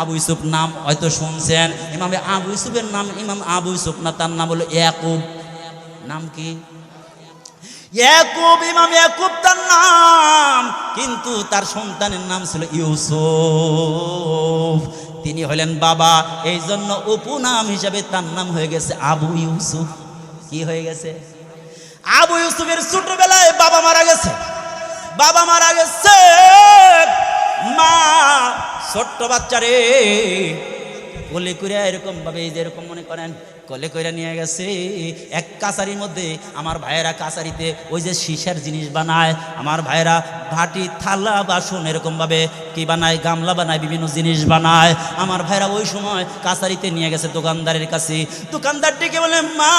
আবু ইউসুফ নাম হয়তো শুনছেন। ইমাম আবু ইউসুফের নাম, ইমাম আবু ইউসুফ না, তার নাম হলো ইয়াকুব। নাম কি? ইয়াকুব, ইমাম ইয়াকুব তার নাম। কিন্তু তার সন্তানের নাম ছিল ইউসুফ। তিনি হলেন বাবা। এই জন্য উপনাম হিসাবে তার নাম হয়ে গেছে আবু ইউসুফ। কি হয়ে গেছে? আবু ইউসুফের ছোটবেলায় বাবা মারা গেছে। বাবা মারা গেছে। মা ছোট্ট বাচ্চারে কোলে করে এরকম ভাবে যেরকম মনে করেন কোলে কইরা নিয়ে গেছে। এক কাছারির মধ্যে আমার ভাইয়েরা কাছারিতে ওই যে সীসার জিনিস বানায়, আমার ভাইয়েরা ভাটি, থালা, বাসন এরকমভাবে কি বানায়, গামলা বানায়, বিভিন্ন জিনিস বানায়। আমার ভাইরা ওই সময় কাছারিতে নিয়ে গেছে দোকানদারের কাছে। দোকানদার ডেকে বলে, মা,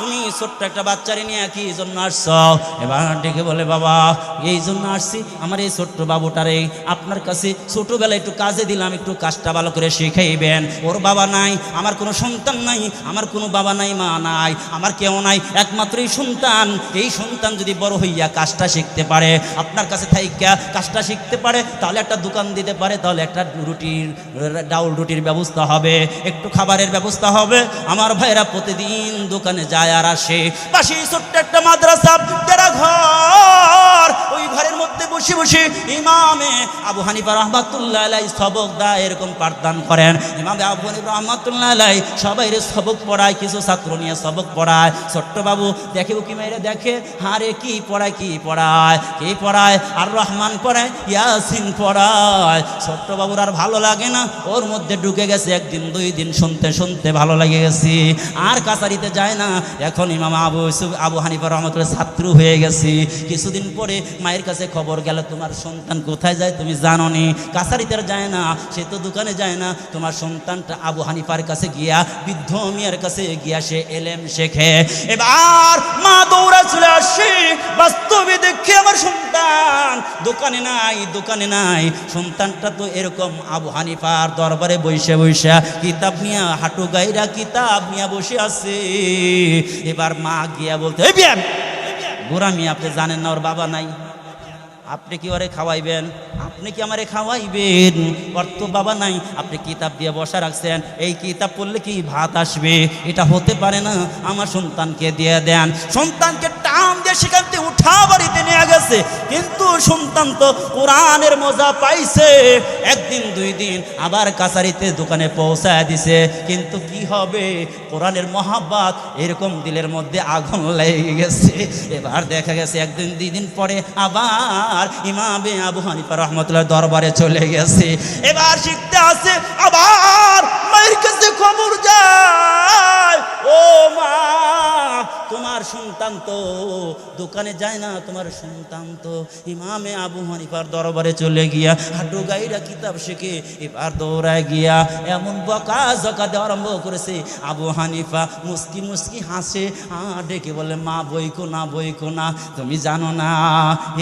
তুমি ছোট্ট একটা বাচ্চারে নিয়ে কি জন্য আসছ? এবার ডেকে বলে, বাবা, এই জন্য আসছি। আমার এই ছোট্ট বাবুটারে আপনার কাছে ছোটবেলায় একটু কাজে দিলাম, একটু কাজটা ভালো করে শিখাইবেন। ওর বাবা নাই, আমার কোনো সন্তান নাই আমার কোনো বাবা নাই, মা নাই, আমার কেউ নাই, একমাত্র এই সন্তান। এই সন্তান যদি বড় হইয়া কাজটা শিখতে পারে, আপনার কাছে থাইকা কাজটা শিখতে পারে, তাহলে একটা দোকান দিতে পারে, তাহলে একটা রুটির, ডাউল রুটির ব্যবস্থা হবে, একটু খাবারের ব্যবস্থা হবে। আমার ভাইরা প্রতিদিন দোকানে যায় আর আসে। পাশে ছোট্ট একটা মাদ্রাসা ঘর, ওই ঘরের মধ্যে বসে বসে আবু হানিফা রহমাতুল্লাহ আলাই সবক দা এরকম পাঠদান করেন। ইমামে আবু হানিফা রহমাতুল্লাহ আলাই সবাই সবক পড়ায়, কিছু ছাত্র নিয়ে সবক পড়ায়। ছোট্ট বাবু, দেখে উকি মেরে দেখে হারে কি পড়ায় কি পড়ায়? কি পড়ায়? আর রহমান পড়ায়, ইয়াসিন পড়ায়। ছোট্ট বাবুর আর ভালো লাগে না, ওর মধ্যে ঢুকে গেছে একদিন, দুই দিন, শুনতে শুনতে ভালো লাগে গেছি। আর কাছারিতে যায় না, এখন ইমাম আবু আবু হানিফা রহমতুল্লাহ ছাত্র হয়ে গেছি। কিছুদিন পরে মায়ের কাছে খবর গেল, তোমার সন্তান কোথায় যায়? তুমি জানো নি কাছারিতে যায় না সে তো দোকানে যায় না। তোমার সন্তানটা আবু হানিফার কাছে গিয়া বৃদ্ধ মিয়ার কাছে গিয়া সে এলেম শেখে। এবার মা দৌড়া চলে আসে বাস্তবে দেখে আমার সন্তান দোকানে নাই দোকানে নাই। সন্তানটা তো এরকম আবু হানিফার দরবারে বসে বসে কিতাব নিয়া হাঁটু গাইরা কিতাব নিয়া বসে আছে। এবার মা গিয়া বলতে "এই বিয়ান, বুড়া মিয়া আপনি জানেন না ওর বাবা নাই। আপনি কি ওরে খাওয়াইবেন? আপনি কি আমারে খাওয়াইবেন? তো বাবা নাই, আপনি কিতাব দিয়ে বসা রাখছেন। এই কিতাব পড়লে কি ভাত আসবে? এটা হতে পারে না। আমার সন্তানকে দিয়ে দেন। সন্তানকে দিয়ে সেখান থেকে উঠা বাড়িতে নিয়ে গেছে। কিন্তু সন্তান তো কোরআনের মজা পাইছে। একদিন, দুই দিন আবার কাছারিতে দোকানে পৌঁছায় দিছে। কিন্তু কি হবে? কোরআনের মহাব্বাত এরকম দিলের মধ্যে আগুন লেগে গেছে। এবার দেখা গেছে একদিন, দুই দিন পরে আবার ইমামে আবু হানিফা রহমতুল্লাহ দরবারে চলে গেছে। এবার শিখতে আসে, আবার মায়ের কাছে খবর যায়। ও মা, তোমার সন্তান তো দোকানে যায় না, তোমার সন্তান তো ইমামে আবু হানিফার দরবারে চলে গিয়া হাঁটু গাইরা কিতাব শিখে এবার দৌড়ায় গিয়া এমন বকা জকা দেওয়া আরম্ভ করেছে। আবু হানিফা মুস্কি মুস্কি হাসে আ ডেকে বলে, মা, বইকো না বইকো না, তুমি জানো না,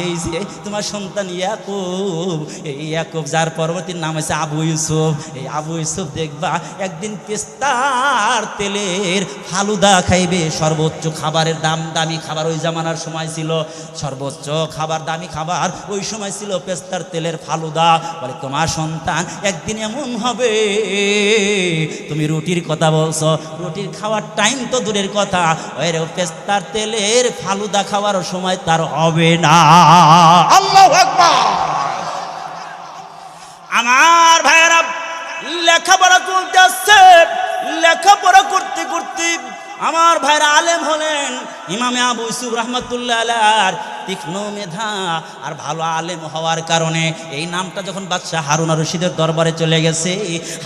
এই যে তোমার সন্তান ইয়াকুব, এই ইয়াকুব যার পরবর্তী নাম হচ্ছে আবু ইউসুফ, এই আবু ইউসুফ দেখবা একদিন পেস্তার তেলের ফালুদা খাইবে, সর্বোচ্চ খাবারের দাম দামি খাবার ওই জামানার সময় ছিল। সর্বোচ্চ খাবার দামি খাবার ওই সময় ছিল পেস্তার তেলের ফালুদা। বলে, তোমার সন্তান একদিন এমন হবে, তুমি রুটির কথা বলছো, রুটির খাওয়ার টাইম তো দূরের কথা, ওই পেস্তার তেলের ফালুদা খাওয়ার সময় তার হবে না। আল্লাহ আমার ভাইয়েরা, লেখাপড়া চলতে আসছে লেখাপড়া করতে করতে আমার ভাইরা আলেম হলেন, ইমামে আবু ইসুফ রহমতুল্লাহ আলার তীক্ষ্ণ মেধা আর ভালো আলেম হওয়ার কারণে এই নামটা যখন বাদশাহ হারুনা রশিদের দরবারে চলে গেছে,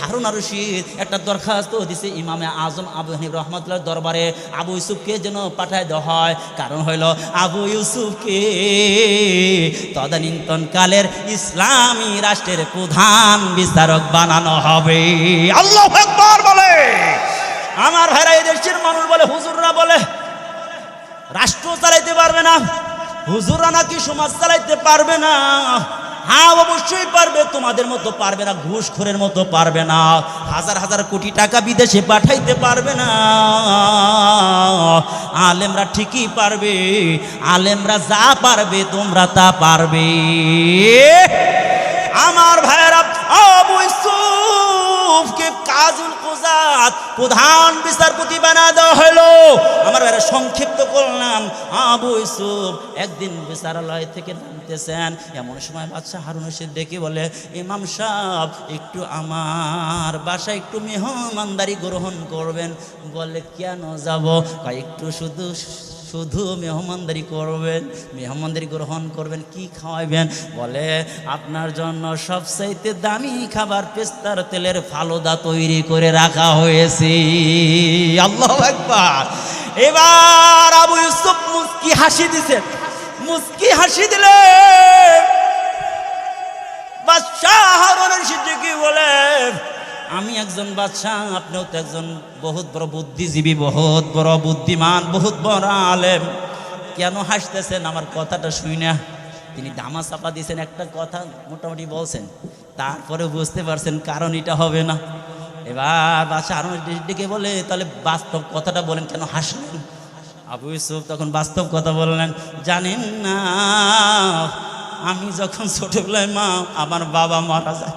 হারুনা রশিদ একটা দরখাস্ত দিছে ইমামে আজম আবু হানিফ রহমতুল্লাহ দরবারে, আবু ইউসুফকে যেন পাঠায় দেওয়া হয়। কারণ হইল আবু ইউসুফকে তদানীন্তন কালের ইসলামী রাষ্ট্রের প্রধান বিচারক বানানো হবে। আল্লাহ বলে আমার ভাইরা এই দেশের মানুষ বলে, হুজুররা বলে, রাষ্ট্র চালাইতে পারবে না, হুজুররা নাকি সমাজ চালাইতে পারবে না। হ্যাঁ অবশ্যই পারবে, তোমাদের মতো পারবে না, ঘুষখোরের মতো পারবে না, হাজার হাজার কোটি টাকা বিদেশে পাঠাইতে পারবে না। আলেমরা ঠিকই পারবে, আলেমরা যা পারবে, তোমরা তা পারবে। আমার ভাইয়েরা, আবু ইউসুফকে কাজুল কুজাত প্রধান বিচারপতি বানা দেওয়া হলো। আমার বেড়া সংক্ষিপ্ত করলাম। আবু ইউসুফ একদিন বিচারালয় থেকে নামতেছেন। এমন সময় বাচ্চা হারুন রশিদ ডেকে বলে, ইমাম সাহেব, একটু আমার বাসায় একটু মেহমানদারি গ্রহণ করবেন। বলে, কেন যাব? একটু শুধু শুধু মেহমানদারি করবেন, মেহমানদারি গ্রহণ করবেন, কি খাওয়াবেন? বলে, আপনার জন্য সবচাইতে দামি খাবার পেস্তার তেলের ফালুদা তৈরি করে রাখা হয়েছে। আল্লাহ একবার এবার আবু ইউসুফ মুস্কি হাসি দিছে। মুস্কি হাসি দিলে বাদশাহ আমি একজন বাদশাহ, আপনিও তো একজন বহুত বড় বুদ্ধিজীবী, বহুত বড় বুদ্ধিমান, বহুত বড় আলেম। কেন হাসতেছেন? আমার কথাটা শুই না। তিনি দামা চাপা দিয়েছেন একটা কথা, মোটামুটি বলছেন। তারপরে বুঝতে পারছেন কারণ এটা হবে না। এবার বাদশাহ হারুনের সিদ্দিকী বলে, তাহলে বাস্তব কথাটা বলেন, কেন হাসলেন? আবু ইউসুফ তখন বাস্তব কথা বললেন, জানেন না, আমি যখন ছোটবেলায় মা, আমার বাবা মারা যায়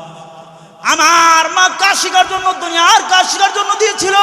আমার মা কাজ শেখার জন্য দুনিয়ার কাজ শেখার জন্য দিয়েছিল।